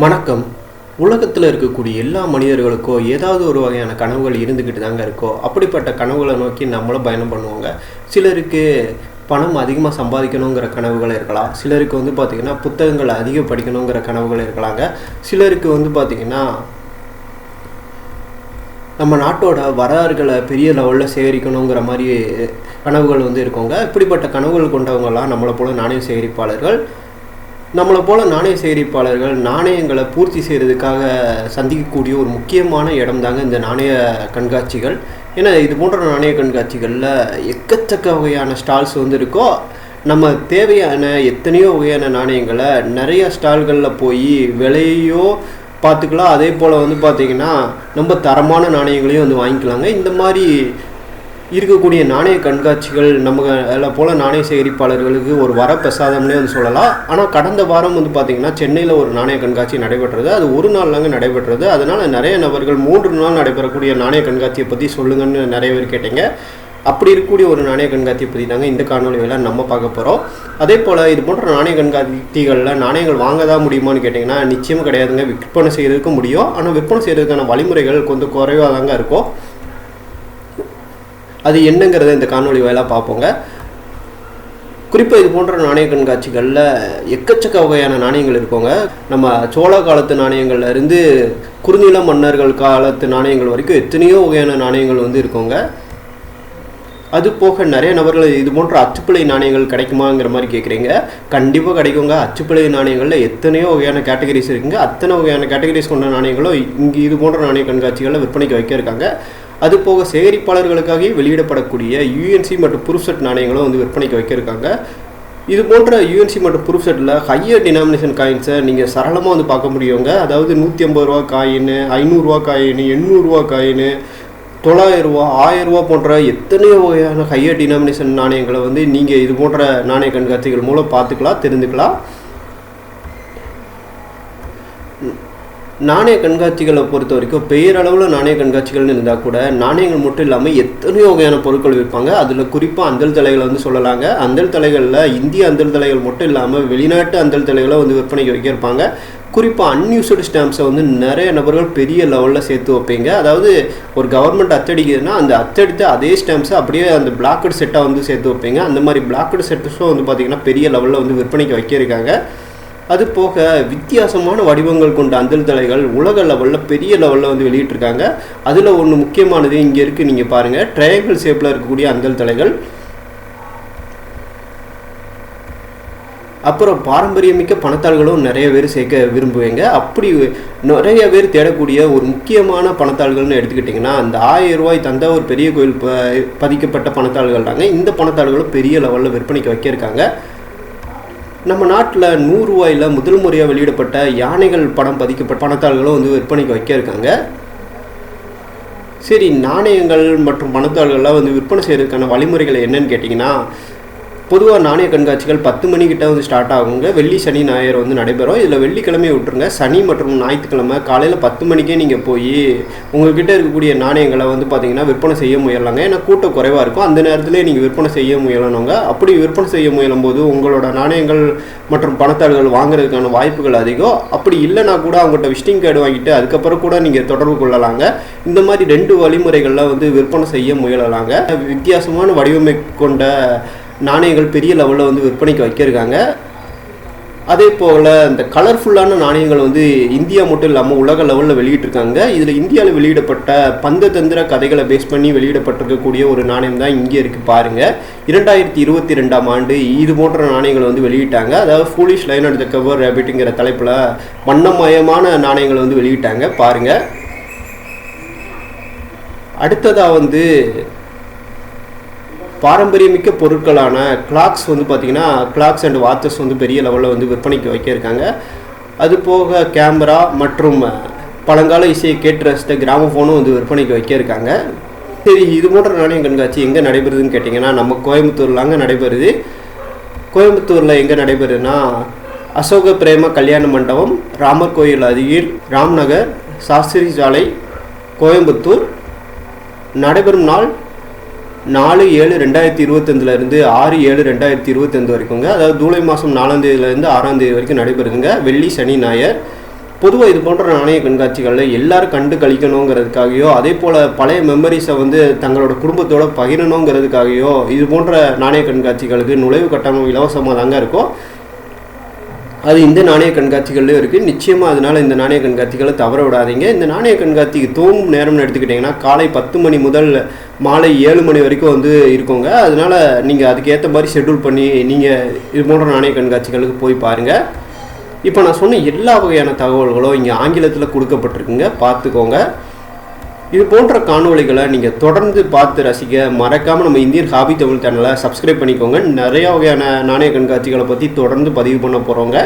வணக்கம். உலகத்தில் இருக்கக்கூடிய எல்லா மனிதர்களுக்கோ ஏதாவது ஒரு வகையான கனவுகள் இருந்துக்கிட்டு தாங்க இருக்கோ அப்படிப்பட்ட கனவுகளை நோக்கி நம்மளும் பயணம் பண்ணுவாங்க. சிலருக்கு பணம் அதிகமாக சம்பாதிக்கணுங்கிற கனவுகள் இருக்கலாம். சிலருக்கு வந்து பார்த்திங்கன்னா புத்தகங்களை அதிகம் படிக்கணுங்கிற கனவுகள் இருக்கலாங்க. சிலருக்கு வந்து பார்த்திங்கன்னா நம்ம நாட்டோட வரலாறுகளை பெரிய லெவலில் சேகரிக்கணுங்கிற மாதிரி கனவுகள் வந்து இருக்கோங்க. இப்படிப்பட்ட கனவுகள் கொண்டவங்கலாம் நம்மளை போல நாணய சேகரிப்பாளர்கள். நம்மளை போல் நாணய சேகரிப்பாளர்கள் நாணயங்களை பூர்த்தி செய்கிறதுக்காக சந்திக்கக்கூடிய ஒரு முக்கியமான இடம் தாங்க இந்த நாணய கண்காட்சிகள். ஏன்னா இது போன்ற நாணய கண்காட்சிகளில் எக்கச்சக்க வகையான ஸ்டால்ஸ் வந்து இருக்கோ நம்ம தேவையான எத்தனையோ வகையான நாணயங்களை நிறைய ஸ்டால்களில் போய் விலையோ பார்த்துக்கலாம். அதே போல் வந்து பார்த்திங்கன்னா ரொம்ப தரமான நாணயங்களையும் வந்து வாங்கிக்கலாங்க. இந்த மாதிரி இருக்கக்கூடிய நாணய கண்காட்சிகள் நம்ம போல் நாணய சேகரிப்பாளர்களுக்கு ஒரு வரப்பிரசாதம்னே வந்து சொல்லலாம். ஆனால் கடந்த வாரம் வந்து பார்த்திங்கன்னா சென்னையில் ஒரு நாணய கண்காட்சி நடைபெற்றது. அது ஒரு நாள் தாங்க நடைபெற்றது. அதனால் நிறைய நபர்கள் மூன்று நாள் நடைபெறக்கூடிய நாணய கண்காட்சியை பற்றி சொல்லுங்கன்னு நிறைய பேர் கேட்டீங்க. அப்படி இருக்கக்கூடிய ஒரு நாணய கண்காட்சியை பற்றி தாங்க இந்த காணொலியில் நம்ம பார்க்க போகிறோம் அதே போல் இது போன்ற நாணய கண்காட்சிகளில் நாணயங்கள் வாங்க தான் முடியுமான்னு கேட்டிங்கன்னா நிச்சயம் கிடையாதுங்க. விற்பனை செய்கிறதுக்கு முடியும். ஆனால் விற்பனை செய்கிறதுக்கான வழிமுறைகள் கொஞ்சம் குறைவாக தாங்க இருக்கும். அது என்னங்கிறத இந்த காணொலி வாயிலாக பார்ப்போங்க. குறிப்பாக இது போன்ற நாணய கண்காட்சிகளில் எக்கச்சக்க வகையான நாணயங்கள் இருக்கோங்க. நம்ம சோழ காலத்து நாணயங்கள்ல இருந்து குறுநில மன்னர்கள் காலத்து நாணயங்கள் வரைக்கும் எத்தனையோ வகையான நாணயங்கள் வந்து இருக்கோங்க. அது போக நிறைய நபர்கள் இது போன்ற அச்சுப்பிழை நாணயங்கள் கிடைக்குமாங்கிற மாதிரி கேட்குறீங்க கண்டிப்பாக கிடைக்குங்க. அச்சுப்பிழை நாணயங்களில் எத்தனையோ வகையான கேட்டகரிஸ் இருக்குங்க. அத்தனை வகையான கேட்டகரிஸ் கொண்ட நாணயங்களும் இங்கே இது போன்ற நாணய கண்காட்சிகளில் விற்பனைக்கு வைக்க இருக்காங்க. அது போக சேகரிப்பாளர்களுக்காகவே வெளியிடப்படக்கூடிய யூஎன்சி மற்றும் ப்ரூஃப் செட் நாணயங்களும் வந்து விற்பனைக்கு வைக்கிருக்காங்க. இது போன்ற யூஎன்சி மற்றும் ப்ரூஃப் செட்டில் ஹையர் டினாமினேஷன் காயின்ஸை நீங்கள் சரளமாக வந்து பார்க்க முடியுங்க. அதாவது நூற்றி ஐம்பது ரூபா காயின் ஐநூறுரூவா காயின் எண்ணூறுரூவா காயின் தொள்ளாயிரரூவா ரூபா போன்ற எத்தனையோ வகையான ஹையர் டினாமினேஷன் நாணயங்களை வந்து நீங்கள் இது போன்ற நாணய கண்காட்சிகள் மூலம் பார்த்துக்கலாம் தெரிந்துக்கலாம். நாணய கண்காட்சிகளை பொறுத்த வரைக்கும் பெயரளவில் நாணய கண்காட்சிகள்னு இருந்தால் கூட நாணயங்கள் மட்டும் இல்லாமல் எத்தனையோ வகையான பொருட்கள் விற்பாங்க. அதில் குறிப்பாக அந்தல் தலைகளை வந்து சொல்லலாங்க. அந்தல் தலைகளில் இந்திய அந்தல் தலைகள் மட்டும் இல்லாமல் வெளிநாட்டு அந்தல் தலைகளை வந்து விற்பனைக்கு வைக்கிருப்பாங்க குறிப்பாக அன்யூஸ்டு ஸ்டாம்ப்ஸை வந்து நிறைய நபர்கள் பெரிய லெவலில் சேர்த்து வைப்பீங்க. அதாவது ஒரு கவர்மெண்ட் அச்சடிக்குதுன்னா அந்த அச்சடித்த அதே ஸ்டாம்ப்ஸை அப்படியே அந்த பிளாக்கட் செட்டாக வந்து சேர்த்து வைப்பீங்க. அந்த மாதிரி பிளாக்கட் செட்டஸும் வந்து பார்த்திங்கன்னா பெரிய லெவலில் வந்து விற்பனைக்கு வைக்கிருக்காங்க. அது போக வித்தியாசமான வடிவங்கள் கொண்ட அந்தல் தலைகள் உலக லெவலில் பெரிய லெவலில் வந்து வெளியிட்டிருக்காங்க. அதில் ஒன்று முக்கியமானது இங்கே இருக்குது நீங்கள் பாருங்கள் ட்ரையாங்கிள் ஷேப்பில் இருக்கக்கூடிய அந்தல் தலைகள். அப்புறம் பாரம்பரியமிக்க பணத்தாள்களும் நிறைய பேர் சேர்க்க விரும்புவீங்க. அப்படி நிறைய பேர் தேடக்கூடிய ஒரு முக்கியமான பணத்தாள்கள்னு எடுத்துக்கிட்டிங்கன்னா அந்த ஆயிரம் ரூபாய் தஞ்சாவூர் பெரிய கோயில் ப பதிக்கப்பட்ட பணத்தாள்கள் தாங்க. இந்த பணத்தாள்களும் பெரிய லெவலில் விற்பனைக்கு வைக்கிருக்காங்க நம்ம நாட்டில் நூறுரூவாயில் முதல் முறையாக வெளியிடப்பட்ட யானைகள் படம் பதிக்கப்பட்ட பணத்தாள்களும் வந்து விற்பனைக்கு வைக்க இருக்காங்க. சரி நாணயங்கள் மற்றும் பணத்தாள்கள்லாம் வந்து விற்பனை செய்கிறதுக்கான வழிமுறைகள் என்னன்னு கேட்டிங்கன்னா பொதுவாக நாணய கண்காட்சிகள் பத்து மணிக்கிட்ட வந்து ஸ்டார்ட் ஆகுங்க. வெள்ளி சனி ஞாயிறு வந்து நடைபெறும். இதில் வெள்ளிக்கிழமை விட்டுருங்க. சனி மற்றும் ஞாயிற்றுக்கிழமை காலையில் பத்து மணிக்கே நீங்கள் போய் உங்கள்கிட்ட இருக்கக்கூடிய நாணயங்களை வந்து பார்த்தீங்கன்னா விற்பனை செய்ய முயலாங்க ஏன்னா கூட்டம் குறைவாக இருக்கும். அந்த நேரத்திலே நீங்கள் விற்பனை செய்ய முயலணுங்க. அப்படி விற்பனை செய்ய முயலும் போது உங்களோட நாணயங்கள் மற்றும் பணத்தாள்கள் வாங்குறதுக்கான வாய்ப்புகள் அதிகம். அப்படி இல்லைனா கூட அவங்ககிட்ட விசிட்டிங் கார்டு வாங்கிட்டு அதுக்கப்புறம் கூட நீங்கள் தொடர்பு கொள்ளலாங்க. இந்த மாதிரி ரெண்டு வழிமுறைகளில் வந்து விற்பனை செய்ய முயலலாங்க. வித்தியாசமான வடிவமை கொண்ட நாணயங்கள் பெரிய லெவலில் வந்து விற்பனைக்கு வைக்கிருக்காங்க. அதே போல் இந்த கலர்ஃபுல்லான நாணயங்கள் வந்து இந்தியா மட்டும் இல்லாமல் உலக லெவலில் வெளியிட்டிருக்காங்க. இதில் இந்தியாவில் வெளியிடப்பட்ட பந்ததந்திர கதைகளை பேஸ் பண்ணி வெளியிடப்பட்டிருக்கக்கூடிய ஒரு நாணயம் தான் இங்கே இருக்குது பாருங்கள் இரண்டாயிரத்தி இருபத்தி ரெண்டாம் ஆண்டு இது போன்ற நாணயங்களை வந்து வெளியிட்டாங்க. அதாவது foolish line at the cover ரேபிட்டுங்கிற தலைப்பில் வண்ணமயமான நாணயங்களை வந்து வெளியிட்டாங்க. பாருங்கள் அடுத்ததாக வந்து பாரம்பரியமிக்க பொருட்களான கிளாக்ஸ் வந்து பார்த்திங்கன்னா கிளாக்ஸ் அண்ட் வாட்சஸ் வந்து பெரிய லெவலில் வந்து விற்பனைக்கு வைக்கிருக்காங்க. அது போக கேமரா மற்றும் பழங்கால இசையை கேட்டு ரசித்த கிராமஃபோனும் வந்து விற்பனைக்கு வைக்கிருக்காங்க. சரி இது போன்ற நாணயம் கண்காட்சி எங்கே நடைபெறுதுன்னு கேட்டிங்கன்னா நம்ம கோயம்புத்தூர்லாங்க நடைபெறுது. கோயம்புத்தூரில் எங்கே நடைபெறுதுன்னா அசோக பிரேம கல்யாண மண்டபம் ராமர் கோயில் அருகில் ராம்நகர் சாஸ்திரி சாலை கோயம்புத்தூர். நடைபெறும் நாள் நாலு ஏழு ரெண்டாயிரத்தி இருபத்தஞ்சிலேருந்து ஆறு ஏழு ரெண்டாயிரத்தி இருபத்தஞ்சு வரைக்குங்க. அதாவது ஜூலை மாதம் நாலாந்தேதியிலேருந்து ஆறாந்தேதி வரைக்கும் நடைபெறுதுங்க. வெள்ளி சனி ஞாயிறு. பொதுவாக இது போன்ற நாணய கண்காட்சிகளில் எல்லாரும் கண்டு கழிக்கணுங்கிறதுக்காகவோ அதே போல் பழைய மெமரிஸை வந்து தங்களோட குடும்பத்தோடு பகிரணுங்கிறதுக்காகயோ இது போன்ற நாணய கண்காட்சிகளுக்கு நுழைவு கட்டணம் இலவசமாக தாங்க இருக்கும். அது இந்த நாணய கண்காட்சிகள்லையும் இருக்குது நிச்சயமாக அதனால் இந்த நாணய கண்காட்சிகளை தவற விடாதீங்க. இந்த நாணய கண்காட்சிக்கு தூங்கும் நேரம்னு எடுத்துக்கிட்டிங்கன்னா காலை பத்து மணி முதல் மாலை ஏழு மணி வரைக்கும் வந்து இருக்கோங்க. அதனால் நீங்கள் அதுக்கேற்ற மாதிரி ஷெட்யூல் பண்ணி நீங்கள் இது போன்ற நாணய கண்காட்சிகளுக்கு போய் பாருங்கள் இப்போ நான் சொன்ன எல்லா வகையான தகவல்களும் இங்கே ஆங்கிலத்தில் கொடுக்கப்பட்டிருக்குங்க. பார்த்துக்கோங்க. இது போன்ற காணொளிகளை நீங்கள் தொடர்ந்து பார்த்து ரசிக்க மறக்காமல் நம்ம இந்தியன் ஹாபி தமிழ் சேனலை சப்ஸ்கிரைப் பண்ணிக்கோங்க. நிறையா வகையான நாணய கண்காட்சிகளை பற்றி தொடர்ந்து பதிவு பண்ண போகிறோங்க